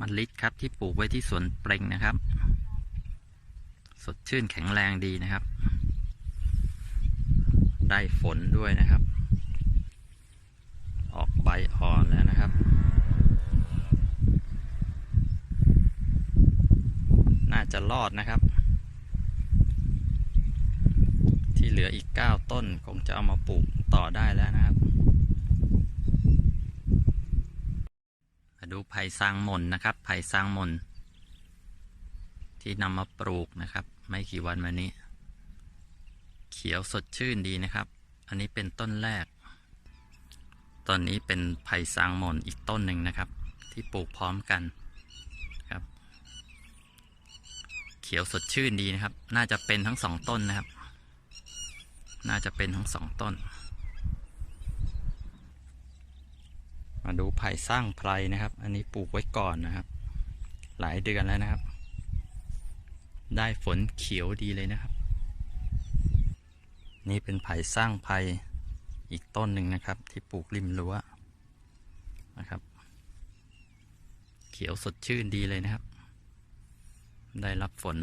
มันลิดครับที่ปลูกไว้ที่สวนเปรงนะครับ สดชื่นแข็งแรงดีนะครับ ได้ฝนด้วยนะครับ ออกใบอ่อนแล้วนะครับ น่าจะรอดนะครับ ที่เหลืออีก 9 ต้นคงจะเอามาปลูกต่อได้แล้วนะครับ มาดูไผ่ซางมนนะครับ ไผ่ซางมน ที่นำมาปลูกนะครับ ไม่กี่วันมานี้ เขียวสดชื่นดีนะครับ อันนี้เป็นต้นแรกต้นนี้เป็นไผ่ซางมนอีกต้นหนึ่งนะครับ ที่ปลูกพร้อมกันครับ เขียวสดชื่นดีนะครับ น่าจะเป็นทั้งสองต้นนะครับ น่าจะเป็นทั้งสองต้น มาดูไผ่สร้างไพรนะครับ อันนี้ปลูกไว้ก่อนนะครับ หลายเดือนแล้วนะครับ ได้ฝนเขียวดีเลยนะครับ นี่เป็นไผ่สร้างไพรอีกต้นหนึ่งนะครับ ที่ปลูกริมรั้วนะครับ เขียวสดชื่นดีเลยนะครับ ได้รับฝน